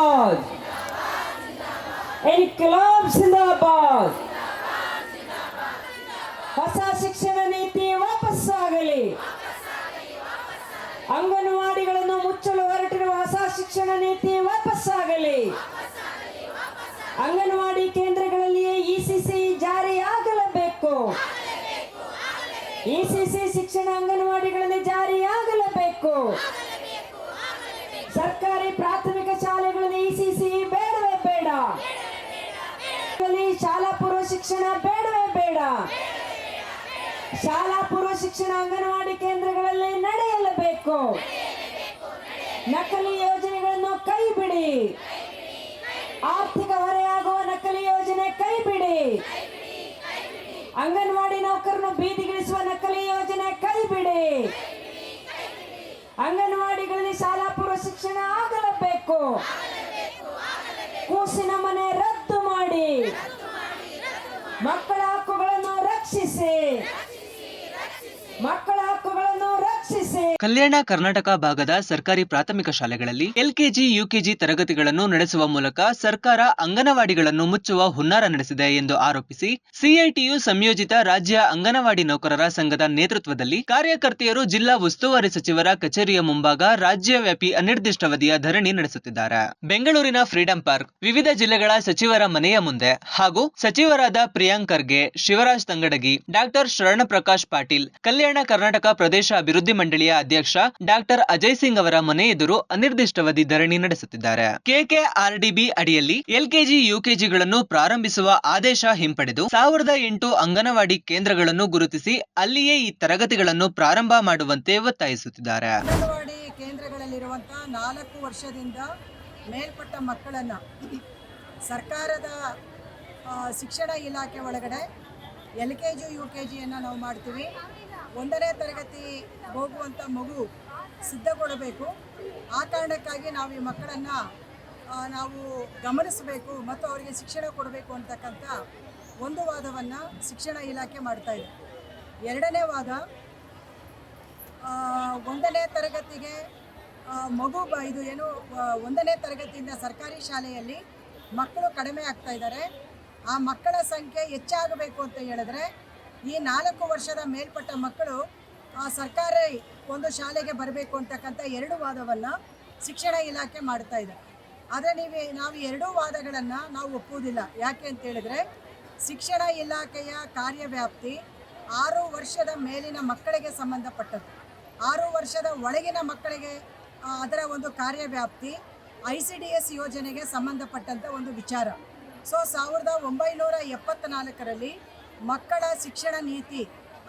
ಜಿಂದಾಬಾದ್. इनकलाब ಜಿಂದಾಬಾದ್. ಹೊಸ ಶಿಕ್ಷಣ ನೀತಿ ವಾಪಸ್ಸಾಗಲಿ. ಅಂಗನವಾಡಿಗಳನ್ನು ಮುಚ್ಚಲು ಹೊರಟಿರುವ ಹೊಸ ಶಿಕ್ಷಣ ನೀತಿ ವಾಪಸ್ಸಾಗಲಿ. ಅಂಗನವಾಡಿ ಕೇಂದ್ರಗಳಲ್ಲಿಯೇ ಇಸಿಸಿ ಜಾರಿಯಾಗಲೇಬೇಕು. ಇಸಿಸಿ ಶಿಕ್ಷಣ ಅಂಗನವಾಡಿಗಳಲ್ಲಿ ಜಾರಿಯಾಗಲೇಬೇಕು. ಶಾಲಾ ಪೂರ್ವ ಶಿಕ್ಷಣ ಬೇಡವೇ ಬೇಡ. ಶಾಲಾ ಪೂರ್ವ ಶಿಕ್ಷಣ ಅಂಗನವಾಡಿ ಕೇಂದ್ರಗಳಲ್ಲಿ ನಡೆಯಲೇಬೇಕು. ನಕಲಿ ಯೋಜನೆಗಳನ್ನು ಕೈ ಬಿಡಿ ಆರ್ಥಿಕ ಹೊರೆಯಾಗುವ ನಕಲಿ ಯೋಜನೆ ಕೈ ಬಿಡಿ ಅಂಗನವಾಡಿ ನೌಕರನ್ನು ಬೀದಿಗಿಳಿಸುವ ನಕಲಿ ಯೋಜನೆ ಕೈ ಬಿಡಿ ಅಂಗನವಾಡಿಗಳಲ್ಲಿ ಶಾಲಾ ಪೂರ್ವ ಶಿಕ್ಷಣ ಆಗಲೇಬೇಕು ಮಕ್ಕಳ ಹಕ್ಕುಗಳನ್ನು ರಕ್ಷಿಸಿ ಕಲ್ಯಾಣ ಕರ್ನಾಟಕ ಭಾಗದ ಸರ್ಕಾರಿ ಪ್ರಾಥಮಿಕ ಶಾಲೆಗಳಲ್ಲಿ ಎಲ್ಕೆಜಿ, ಯುಕೆಜಿ ತರಗತಿಗಳನ್ನು ನಡೆಸುವ ಮೂಲಕ ಸರ್ಕಾರ ಅಂಗನವಾಡಿಗಳನ್ನು ಮುಚ್ಚುವ ಹುನ್ನಾರ ನಡೆಸಿದೆ ಎಂದು ಆರೋಪಿಸಿ ಸಿಐಟಿಯು ಸಂಯೋಜಿತ ರಾಜ್ಯ ಅಂಗನವಾಡಿ ನೌಕರರ ಸಂಘದ ನೇತೃತ್ವದಲ್ಲಿ ಕಾರ್ಯಕರ್ತೆಯರು ಜಿಲ್ಲಾ ಉಸ್ತುವಾರಿ ಸಚಿವರ ಕಚೇರಿಯ ಮುಂಭಾಗ ರಾಜ್ಯವ್ಯಾಪಿ ಅನಿರ್ದಿಷ್ಟಾವಧಿಯ ಧರಣಿ ನಡೆಸುತ್ತಿದ್ದಾರೆ. ಬೆಂಗಳೂರಿನ ಫ್ರೀಡಂ ಪಾರ್ಕ್, ವಿವಿಧ ಜಿಲ್ಲೆಗಳ ಸಚಿವರ ಮನೆಯ ಮುಂದೆ ಹಾಗೂ ಸಚಿವರಾದ ಪ್ರಿಯಾಂಕ್ ಖರ್ಗೆ, ಶಿವರಾಜ್ ತಂಗಡಗಿ, ಡಾಕ್ಟರ್ ಶರಣಪ್ರಕಾಶ್ ಪಾಟೀಲ್, ಕಲ್ಯಾಣ ಕರ್ನಾಟಕ ಪ್ರದೇಶ ಅಭಿವೃದ್ಧಿ ಮಂಡಳಿಯ ಅಧ್ಯಕ್ಷ ಡಾಕ್ಟರ್ ಅಜಯ್ ಸಿಂಗ್ ಅವರ ಮನೆ ಎದುರು ಅನಿರ್ದಿಷ್ಟಾವಧಿ ಧರಣಿ ನಡೆಸುತ್ತಿದ್ದಾರೆ. ಕೆಕೆಆರ್ಡಿಬಿ ಅಡಿಯಲ್ಲಿ ಎಲ್ಕೆಜಿ, ಯುಕೆಜಿಗಳನ್ನು ಪ್ರಾರಂಭಿಸುವ ಆದೇಶ ಹಿಂಪಡೆದು ಸಾವಿರದ ಎಂಟು ಅಂಗನವಾಡಿ ಕೇಂದ್ರಗಳನ್ನು ಗುರುತಿಸಿ ಅಲ್ಲಿಯೇ ಈ ತರಗತಿಗಳನ್ನು ಪ್ರಾರಂಭ ಮಾಡುವಂತೆ ಒತ್ತಾಯಿಸುತ್ತಿದ್ದಾರೆ. ಅಂಗನವಾಡಿ ಕೇಂದ್ರಗಳಲ್ಲಿರುವಂತಹ ನಾಲ್ಕು ವರ್ಷದಿಂದ ಮೇಲ್ಪಟ್ಟ ಮಕ್ಕಳನ್ನು ಸರ್ಕಾರದ ಶಿಕ್ಷಣ ಇಲಾಖೆ ಒಳಗಡೆ L K G, U K ಜಿಯನ್ನು ನಾವು ಮಾಡ್ತೀವಿ. ಒಂದನೇ ತರಗತಿ ಹೋಗುವಂಥ ಮಗು ಸಿದ್ಧಗೊಳ್ಳಬೇಕು. ಆ ಕಾರಣಕ್ಕಾಗಿ ನಾವು ಈ ಮಕ್ಕಳನ್ನು ನಾವು ಗಮನಿಸಬೇಕು ಮತ್ತು ಅವರಿಗೆ ಶಿಕ್ಷಣ ಕೊಡಬೇಕು ಅಂತಕ್ಕಂಥ ಒಂದು ವಾದವನ್ನು ಶಿಕ್ಷಣ ಇಲಾಖೆ ಮಾಡ್ತಾ ಇದೆ. ಎರಡನೇ ವಾದ ಒಂದನೇ ತರಗತಿಗೆ ಮಗು ಬ, ಇದು ಏನು ಒಂದನೇ ತರಗತಿಯಿಂದ ಸರ್ಕಾರಿ ಶಾಲೆಯಲ್ಲಿ ಮಕ್ಕಳು ಕಡಿಮೆ ಆಗ್ತಾ ಇದ್ದಾರೆ. ಆ ಮಕ್ಕಳ ಸಂಖ್ಯೆ ಹೆಚ್ಚಾಗಬೇಕು ಅಂತ ಹೇಳಿದ್ರೆ ಈ ನಾಲ್ಕು ವರ್ಷದ ಮೇಲ್ಪಟ್ಟ ಮಕ್ಕಳು ಆ, ಸರ್ಕಾರಿ ಒಂದು ಶಾಲೆಗೆ ಬರಬೇಕು ಅಂತಕ್ಕಂಥ ಎರಡು ವಾದವನ್ನು ಶಿಕ್ಷಣ ಇಲಾಖೆ ಮಾಡ್ತಾ ಇದೆ. ಆದರೆ ನೀವು ನಾವು ಎರಡೂ ವಾದಗಳನ್ನು ನಾವು ಒಪ್ಪುವುದಿಲ್ಲ. ಯಾಕೆ ಅಂತ ಹೇಳಿದ್ರೆ ಶಿಕ್ಷಣ ಇಲಾಖೆಯ ಕಾರ್ಯವ್ಯಾಪ್ತಿ ಆರು ವರ್ಷದ ಮೇಲಿನ ಮಕ್ಕಳಿಗೆ ಸಂಬಂಧಪಟ್ಟದ್ದು. ಆರು ವರ್ಷದ ಒಳಗಿನ ಮಕ್ಕಳಿಗೆ ಅದರ ಒಂದು ಕಾರ್ಯವ್ಯಾಪ್ತಿ ಐ ಸಿ ಡಿ ಎಸ್ ಯೋಜನೆಗೆ ಸಂಬಂಧಪಟ್ಟಂಥ ಒಂದು ವಿಚಾರ. ಸೊ, ಸಾವಿರದ ಒಂಬೈನೂರ ಎಪ್ಪತ್ತ್ನಾಲ್ಕರಲ್ಲಿ ಮಕ್ಕಳ ಶಿಕ್ಷಣ ನೀತಿ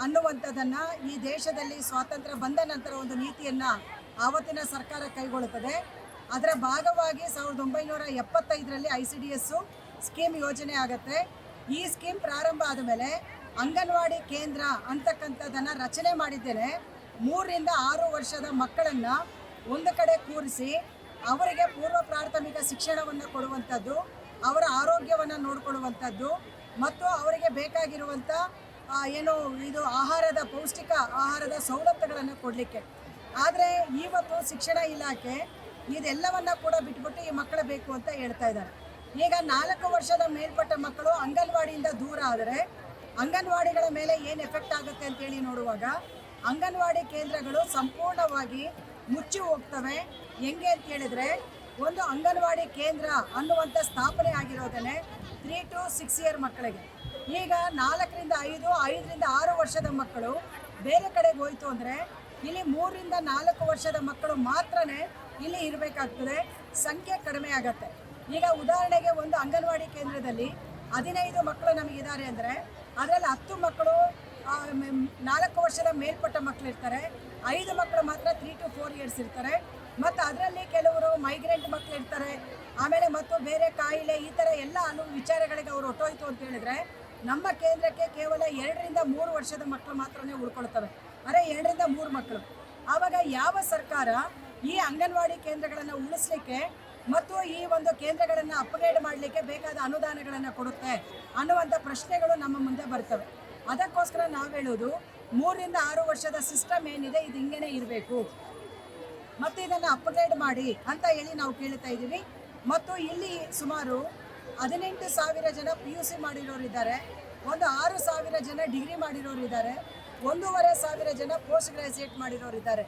ಅನ್ನುವಂಥದ್ದನ್ನು ಈ ದೇಶದಲ್ಲಿ ಸ್ವಾತಂತ್ರ್ಯ ಬಂದ ನಂತರ ಒಂದು ನೀತಿಯನ್ನು ಆವತ್ತಿನ ಸರ್ಕಾರ ಕೈಗೊಳ್ಳುತ್ತದೆ. ಅದರ ಭಾಗವಾಗಿ ಸಾವಿರದ ಒಂಬೈನೂರ ಎಪ್ಪತ್ತೈದರಲ್ಲಿ I C D S scheme ಯೋಜನೆ ಆಗುತ್ತೆ. ಈ ಸ್ಕೀಮ್ ಪ್ರಾರಂಭ ಆದ ಮೇಲೆ ಅಂಗನವಾಡಿ ಕೇಂದ್ರ ಅಂತಕ್ಕಂಥದ್ದನ್ನು ರಚನೆ ಮಾಡಿದ್ದೇನೆ. ಮೂರರಿಂದ ಆರು ವರ್ಷದ ಮಕ್ಕಳನ್ನು ಒಂದು ಕಡೆ ಕೂರಿಸಿ ಅವರಿಗೆ ಪೂರ್ವ ಪ್ರಾಥಮಿಕ ಶಿಕ್ಷಣವನ್ನು ಕೊಡುವಂಥದ್ದು. ಅವರ ಆರೋಗ್ಯವನ್ನು ನೋಡಿಕೊಳ್ಳುವಂಥದ್ದು ಮತ್ತು ಅವರಿಗೆ ಬೇಕಾಗಿರುವಂಥ ಏನು ಇದು ಆಹಾರದ ಪೌಷ್ಟಿಕ ಆಹಾರದ ಸವಲತ್ತುಗಳನ್ನು ಕೊಡಲಿಕ್ಕೆ. ಆದರೆ ಇವತ್ತು ಶಿಕ್ಷಣ ಇಲಾಖೆ ಇದೆಲ್ಲವನ್ನು ಕೂಡ ಬಿಟ್ಬಿಟ್ಟು ಈ ಮಕ್ಕಳು ಬೇಕು ಅಂತ ಹೇಳ್ತಾ ಇದ್ದಾರೆ. ಈಗ ನಾಲ್ಕು ವರ್ಷದ ಮೇಲ್ಪಟ್ಟ ಮಕ್ಕಳು ಅಂಗನವಾಡಿಯಿಂದ ದೂರ ಆದರೆ ಅಂಗನವಾಡಿಗಳ ಮೇಲೆ ಏನು ಎಫೆಕ್ಟ್ ಆಗುತ್ತೆ ಅಂತೇಳಿ ನೋಡುವಾಗ ಅಂಗನವಾಡಿ ಕೇಂದ್ರಗಳು ಸಂಪೂರ್ಣವಾಗಿ ಮುಚ್ಚಿ ಹೋಗ್ತವೆ. ಹೆಂಗೆ ಅಂತ ಹೇಳಿದ್ರೆ ಒಂದು ಅಂಗನವಾಡಿ ಕೇಂದ್ರ ಅನ್ನುವಂಥ ಸ್ಥಾಪನೆ ಆಗಿರೋದನ್ನೇ ತ್ರೀ ಟು ಸಿಕ್ಸ್ ಇಯರ್ ಮಕ್ಕಳಿಗೆ. ಈಗ ನಾಲ್ಕರಿಂದ ಐದು, ಐದರಿಂದ ಆರು ವರ್ಷದ ಮಕ್ಕಳು ಬೇರೆ ಕಡೆಗೆ ಹೋಯ್ತು ಅಂದರೆ ಇಲ್ಲಿ ಮೂರರಿಂದ ನಾಲ್ಕು ವರ್ಷದ ಮಕ್ಕಳು ಮಾತ್ರನೇ ಇಲ್ಲಿ ಇರಬೇಕಾಗ್ತದೆ. ಸಂಖ್ಯೆ ಕಡಿಮೆ ಆಗತ್ತೆ. ಈಗ ಉದಾಹರಣೆಗೆ ಒಂದು ಅಂಗನವಾಡಿ ಕೇಂದ್ರದಲ್ಲಿ ಹದಿನೈದು ಮಕ್ಕಳು ನಮಗಿದ್ದಾರೆ ಅಂದರೆ ಅದರಲ್ಲಿ ಹತ್ತು ಮಕ್ಕಳು ನಾಲ್ಕು ವರ್ಷದ ಮೇಲ್ಪಟ್ಟ ಮಕ್ಕಳು ಇರ್ತಾರೆ. ಐದು ಮಕ್ಕಳು ಮಾತ್ರ ತ್ರೀ ಟು ಫೋರ್ ಇಯರ್ಸ್ ಇರ್ತಾರೆ. ಮತ್ತು ಅದರಲ್ಲಿ ಕೆಲವರು ಮೈಗ್ರೆಂಟ್ ಮಕ್ಕಳು ಇರ್ತಾರೆ, ಆಮೇಲೆ ಮತ್ತು ಬೇರೆ ಕಾಯಿಲೆ, ಈ ಥರ ಎಲ್ಲ ಅನು ವಿಚಾರಗಳಿಗೆ ಅವರು ಹೊಟ್ಟೋಯ್ತು ಅಂತ ಹೇಳಿದ್ರೆ, ನಮ್ಮ ಕೇಂದ್ರಕ್ಕೆ ಕೇವಲ ಎರಡರಿಂದ ಮೂರು ವರ್ಷದ ಮಕ್ಕಳು ಮಾತ್ರನೇ ಉಳ್ಕೊಳ್ತವೆ. ಅಂದರೆ ಎರಡರಿಂದ ಮೂರು ಮಕ್ಕಳು ಆವಾಗ ಯಾವ ಸರ್ಕಾರ ಈ ಅಂಗನವಾಡಿ ಕೇಂದ್ರಗಳನ್ನು ಉಳಿಸ್ಲಿಕ್ಕೆ ಮತ್ತು ಈ ಒಂದು ಕೇಂದ್ರಗಳನ್ನು ಅಪ್ಗ್ರೇಡ್ ಮಾಡಲಿಕ್ಕೆ ಬೇಕಾದ ಅನುದಾನಗಳನ್ನು ಕೊಡುತ್ತೆ ಅನ್ನುವಂಥ ಪ್ರಶ್ನೆಗಳು ನಮ್ಮ ಮುಂದೆ ಬರ್ತವೆ. ಅದಕ್ಕೋಸ್ಕರ ನಾವು ಹೇಳೋದು, ಮೂರರಿಂದ ಆರು ವರ್ಷದ ಸಿಸ್ಟಮ್ ಏನಿದೆ, ಇದು ಹಿಂಗೇನೆ ಇರಬೇಕು. ಮತ್ತು ಇದನ್ನು ಅಪ್ಗ್ರೇಡ್ ಮಾಡಿ ಅಂತ ಹೇಳಿ ನಾವು ಕೇಳ್ತಾ ಇದ್ದೀವಿ. ಮತ್ತು ಇಲ್ಲಿ ಸುಮಾರು ಹದಿನೆಂಟು ಸಾವಿರ ಜನ ಪಿ ಯು ಸಿ ಮಾಡಿರೋರಿದ್ದಾರೆ ಒಂದು ಆರು ಸಾವಿರ ಜನ ಡಿಗ್ರಿ ಮಾಡಿರೋರಿದ್ದಾರೆ ಒಂದೂವರೆ ಸಾವಿರ ಜನ ಪೋಸ್ಟ್ ಗ್ರಾಜುಯೇಟ್ ಮಾಡಿರೋರಿದ್ದಾರೆ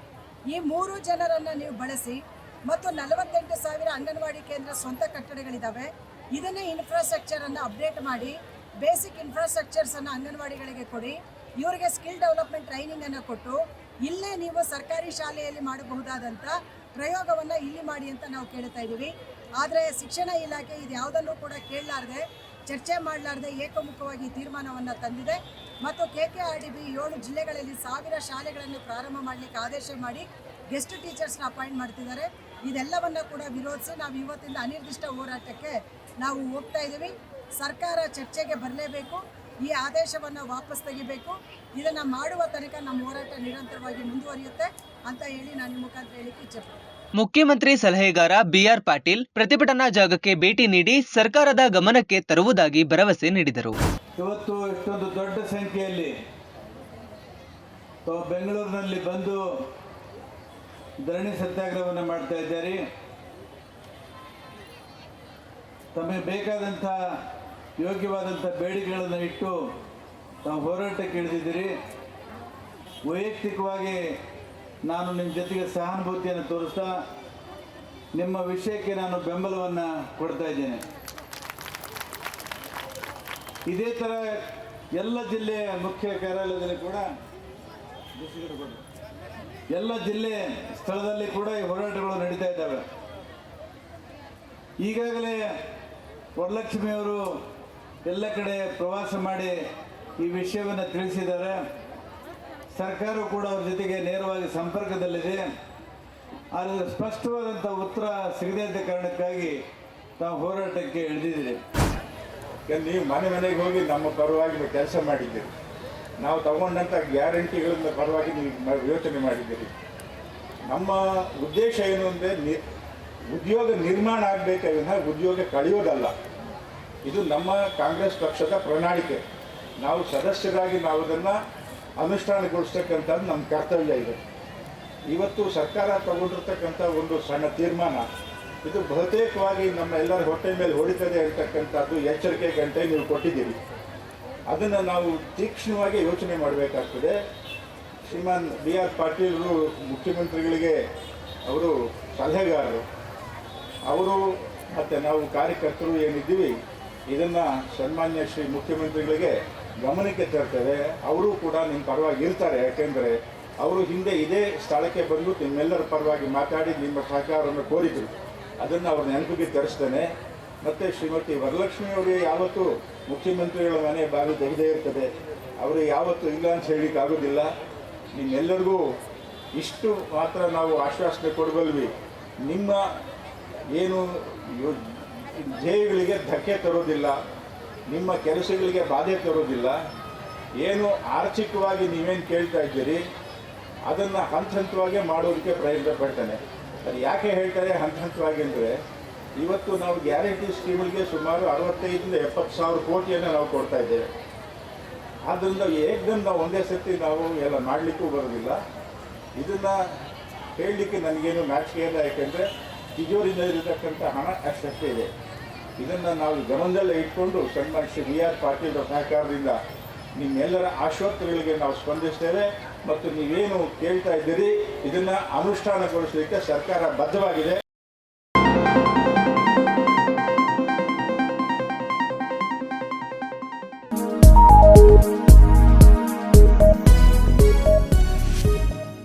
ಈ ಮೂರು ಜನರನ್ನು ನೀವು ಬಳಸಿ ಮತ್ತು ನಲವತ್ತೆಂಟು ಸಾವಿರ ಅಂಗನವಾಡಿ ಕೇಂದ್ರ ಸ್ವಂತ ಕಟ್ಟಡಗಳಿದ್ದಾವೆ. ಇದನ್ನೇ ಇನ್ಫ್ರಾಸ್ಟ್ರಕ್ಚರನ್ನು ಅಪ್ಡೇಟ್ ಮಾಡಿ ಬೇಸಿಕ್ ಇನ್ಫ್ರಾಸ್ಟ್ರಕ್ಚರ್ಸನ್ನು ಅಂಗನವಾಡಿಗಳಿಗೆ ಕೊಡಿ. ಇವರಿಗೆ ಸ್ಕಿಲ್ ಡೆವಲಪ್ಮೆಂಟ್ ಟ್ರೈನಿಂಗನ್ನು ಕೊಟ್ಟು ಇಲ್ಲೇ ನೀವು ಸರ್ಕಾರಿ ಶಾಲೆಯಲ್ಲಿ ಮಾಡಬಹುದಾದಂಥ ಪ್ರಯೋಗವನ್ನು ಇಲ್ಲಿ ಮಾಡಿ ಅಂತ ನಾವು ಕೇಳ್ತಾ ಇದ್ದೀವಿ. ಆದರೆ ಶಿಕ್ಷಣ ಇಲಾಖೆ ಇದು ಯಾವುದನ್ನು ಕೂಡ ಕೇಳಲಾರ್ದೆ, ಚರ್ಚೆ ಮಾಡಲಾರ್ದೆ ಏಕಮುಖವಾಗಿ ತೀರ್ಮಾನವನ್ನು ತಂದಿದೆ. ಮತ್ತು K K R D B ಏಳು ಜಿಲ್ಲೆಗಳಲ್ಲಿ ಸಾವಿರ ಶಾಲೆಗಳನ್ನು ಪ್ರಾರಂಭ ಮಾಡಲಿಕ್ಕೆ ಆದೇಶ ಮಾಡಿ ಗೆಸ್ಟ್ ಟೀಚರ್ಸ್ನ ಅಪಾಯಿಂಟ್ ಮಾಡ್ತಿದ್ದಾರೆ. ಇದೆಲ್ಲವನ್ನ ಕೂಡ ವಿರೋಧಿಸಿ ನಾವು ಇವತ್ತಿಂದ ಅನಿರ್ದಿಷ್ಟ ಹೋರಾಟಕ್ಕೆ ನಾವು ಹೋಗ್ತಾ ಇದ್ದೀವಿ. ಸರ್ಕಾರ ಚರ್ಚೆಗೆ ಬರಲೇಬೇಕು. ಈ ಆದೇಶವನ್ನು ವಾಪಸ್ ತೆಗಿಬೇಕು. ಇದನ್ನು ಮಾಡುವ ತನಕ ನಮ್ಮ ಹೋರಾಟ ನಿರಂತರವಾಗಿ ಮುಂದುವರಿಯುತ್ತೆ ಅಂತ ಹೇಳಿ ನಾನು ಮುಖಾಂತರ ಹೇಳಿಕೆ ಇಚ್ಛೆಪಡ್ತೀನಿ ಮುಖ್ಯಮಂತ್ರಿ ಸಲಹೆಗಾರ ಬಿಆರ್ ಪಾಟೀಲ್ ಪ್ರತಿಭಟನಾ ಜಾಗಕ್ಕೆ ಭೇಟಿ ನೀಡಿ ಸರ್ಕಾರದ ಗಮನಕ್ಕೆ ತರುವುದಾಗಿ ಭರವಸೆ ನೀಡಿದರು. ಇವತ್ತು ಇಷ್ಟೊಂದು ದೊಡ್ಡ ಸಂಖ್ಯೆಯಲ್ಲಿ ತಾವು ಬೆಂಗಳೂರಿನಲ್ಲಿ ಬಂದು ಧರಣಿ ಸತ್ಯಾಗ್ರಹವನ್ನು ಮಾಡ್ತಾ ಇದ್ದಾರೆ. ತಮಗೆ ಬೇಕಾದಂಥ ಯೋಗ್ಯವಾದಂಥ ಬೇಡಿಕೆಗಳನ್ನು ಇಟ್ಟು ನಾವು ಹೋರಾಟಕ್ಕೆ ಇಳಿದಿದ್ದೀರಿ. ವೈಯಕ್ತಿಕವಾಗಿ ನಾನು ನಿಮ್ಮ ಜೊತೆಗೆ ಸಹಾನುಭೂತಿಯನ್ನು ತೋರಿಸ್ತಾ ನಿಮ್ಮ ವಿಷಯಕ್ಕೆ ನಾನು ಬೆಂಬಲವನ್ನು ಕೊಡ್ತಾ ಇದ್ದೇನೆ. ಇದೇ ಥರ ಎಲ್ಲ ಜಿಲ್ಲೆಯ ಮುಖ್ಯ ಕಾರ್ಯಾಲಯದಲ್ಲಿ ಕೂಡ ಎಲ್ಲ ಜಿಲ್ಲೆ ಸ್ಥಳದಲ್ಲಿ ಕೂಡ ಈ ಹೋರಾಟಗಳು ನಡೀತಾ ಇದ್ದಾವೆ. ಈಗಾಗಲೇ ವರಲಕ್ಷ್ಮಿಯವರು ಎಲ್ಲ ಕಡೆ ಪ್ರವಾಸ ಮಾಡಿ ಈ ವಿಷಯವನ್ನು ತಿಳಿಸಿದ್ದಾರೆ. ಸರ್ಕಾರ ಕೂಡ ಅವ್ರ ಜೊತೆಗೆ ನೇರವಾಗಿ ಸಂಪರ್ಕದಲ್ಲಿದೆ. ಆದರೆ ಸ್ಪಷ್ಟವಾದಂಥ ಉತ್ತರ ಸಿಗದೇ ಇದ್ದ ಕಾರಣಕ್ಕಾಗಿ ತಾವು ಹೋರಾಟಕ್ಕೆ ಇಳಿದಿದ್ದೀರಿ ನೀವು ಮನೆ ಮನೆಗೆ ಹೋಗಿ ನಮ್ಮ ಪರವಾಗಿ ಕೆಲಸ ಮಾಡಿದ್ದೀರಿ. ನಾವು ತಗೊಂಡಂಥ ಗ್ಯಾರಂಟಿಗಳಿಂದ ಪರವಾಗಿ ನೀವು ಯೋಚನೆ ಮಾಡಿದ್ದೀರಿ. ನಮ್ಮ ಉದ್ದೇಶ ಏನು ಅಂದರೆ ನಿ, ಉದ್ಯೋಗ ನಿರ್ಮಾಣ ಆಗಬೇಕಾದ ಉದ್ಯೋಗ ಕಳೆಯೋದಲ್ಲ. ಇದು ನಮ್ಮ ಕಾಂಗ್ರೆಸ್ ಪಕ್ಷದ ಪ್ರಣಾಳಿಕೆ. ನಾವು ಸದಸ್ಯರಾಗಿ ನಾವು ಅದನ್ನು ಅನುಷ್ಠಾನಗೊಳಿಸ್ತಕ್ಕಂಥದ್ದು ನಮ್ಮ ಕರ್ತವ್ಯ ಇದೆ. ಇವತ್ತು ಸರ್ಕಾರ ತಗೊಂಡಿರ್ತಕ್ಕಂಥ ಒಂದು ಸಣ್ಣ ತೀರ್ಮಾನ, ಇದು ಬಹುತೇಕವಾಗಿ ನಮ್ಮ ಎಲ್ಲರ ಹೊಟ್ಟೆ ಮೇಲೆ ಹೊಡಿತದೆ ಅಂತಕ್ಕಂಥದ್ದು ಎಚ್ಚರಿಕೆ ಗಂಟೆ ನೀವು ಕೊಟ್ಟಿದ್ದೀರಿ. ಅದನ್ನು ನಾವು ತೀಕ್ಷ್ಣವಾಗಿ ಯೋಚನೆ ಮಾಡಬೇಕಾಗ್ತದೆ. ಶ್ರೀಮಾನ್ ಬಿ ಆರ್ ಪಾಟೀಲರು ಮುಖ್ಯಮಂತ್ರಿಗಳಿಗೆ ಅವರು ಸಲಹೆಗಾರರು. ಅವರು ಮತ್ತು ನಾವು ಕಾರ್ಯಕರ್ತರು ಏನಿದ್ದೀವಿ ಇದನ್ನು ಸನ್ಮಾನ್ಯ ಶ್ರೀ ಮುಖ್ಯಮಂತ್ರಿಗಳಿಗೆ ಗಮನಕ್ಕೆ ತರ್ತೇವೆ. ಅವರು ಕೂಡ ನಿಮ್ಮ ಪರವಾಗಿ ಇರ್ತಾರೆ. ಯಾಕೆಂದರೆ ಅವರು ಹಿಂದೆ ಇದೇ ಸ್ಥಳಕ್ಕೆ ಬಂದು ನಿಮ್ಮೆಲ್ಲರ ಪರವಾಗಿ ಮಾತಾಡಿ ನಿಮ್ಮ ಸಹಕಾರವನ್ನು ಕೋರಿದರು. ಅದನ್ನು ಅವ್ರ ನೆನಪಿಗೆ ತರಿಸ್ತೇನೆ. ಮತ್ತು ಶ್ರೀಮತಿ ವರಲಕ್ಷ್ಮಿ ಅವರಿಗೆ ಯಾವತ್ತೂ ಮುಖ್ಯಮಂತ್ರಿಗಳ ಮನೆ ಬಾಗಿಲು ತೆಗೆದೇ ಇರ್ತದೆ. ಅವರು ಯಾವತ್ತೂ ಇಲ್ಲ ಅಂತ ಹೇಳಲಿಕ್ಕೆ ಆಗೋದಿಲ್ಲ. ನಿಮ್ಮೆಲ್ಲರಿಗೂ ಇಷ್ಟು ಮಾತ್ರ ನಾವು ಆಶ್ವಾಸನೆ ಕೊಡಬಲ್ವಿ. ನಿಮ್ಮ ಏನು ಧ್ಯೇಯಗಳಿಗೆ ಧಕ್ಕೆ ತರೋದಿಲ್ಲ, ನಿಮ್ಮ ಕೆಲಸಗಳಿಗೆ ಬಾಧೆ ತರೋದಿಲ್ಲ, ಏನು ಆರ್ಥಿಕವಾಗಿ ನೀವೇನು ಕೇಳ್ತಾ ಇದ್ದೀರಿ, ಅದನ್ನು ಹಂತ ಹಂತವಾಗಿ ಮಾಡೋದಕ್ಕೆ ಪ್ರಯತ್ನ ಪಡ್ತಾನೆ. ಅದು ಯಾಕೆ ಹೇಳ್ತಾರೆ ಹಂತ ಹಂತವಾಗಿ ಅಂದರೆ, ಇವತ್ತು ನಾವು ಗ್ಯಾರಂಟಿ ಸ್ಕೀಮ್ಗಳಿಗೆ ಸುಮಾರು ಅರವತ್ತೈದರಿಂದ ಎಪ್ಪತ್ತು ಸಾವಿರ ಕೋಟಿಯನ್ನು ನಾವು ಕೊಡ್ತಾ ಇದ್ದೇವೆ. ಆದ್ದರಿಂದ ಏಕದಮ್ ನಾವು ಒಂದೇ ಸರ್ತಿ ನಾವು ಎಲ್ಲ ಮಾಡಲಿಕ್ಕೂ ಬರೋದಿಲ್ಲ ಇದನ್ನು ಹೇಳಲಿಕ್ಕೆ ನನಗೇನು ಮ್ಯಾಚ್ಗೆ ಇಲ್ಲ ಯಾಕೆಂದರೆ ತಿಜೋರಿನಲ್ಲಿರತಕ್ಕಂಥ ಹಣ ಅಷ್ಟೇ ಇದೆ. ಇದನ್ನು ನಾವು ಗಮನದಲ್ಲೇ ಇಟ್ಕೊಂಡು ಸಣ್ಣ ಶ್ರೀ ವಿ ಆರ್ ಪಾಟೀಲ್ ಸಹಕಾರದಿಂದ ನಿಮ್ಮೆಲ್ಲರ ಆಶ್ವತ್ರೆಗಳಿಗೆ ನಾವು ಸ್ಪಂದಿಸ್ತೇವೆ ಮತ್ತು ನೀವೇನು ಕೇಳ್ತಾ ಇದ್ದೀರಿ, ಇದನ್ನು ಅನುಷ್ಠಾನಗೊಳಿಸಲಿಕ್ಕೆ ಸರ್ಕಾರ ಬದ್ಧವಾಗಿದೆ.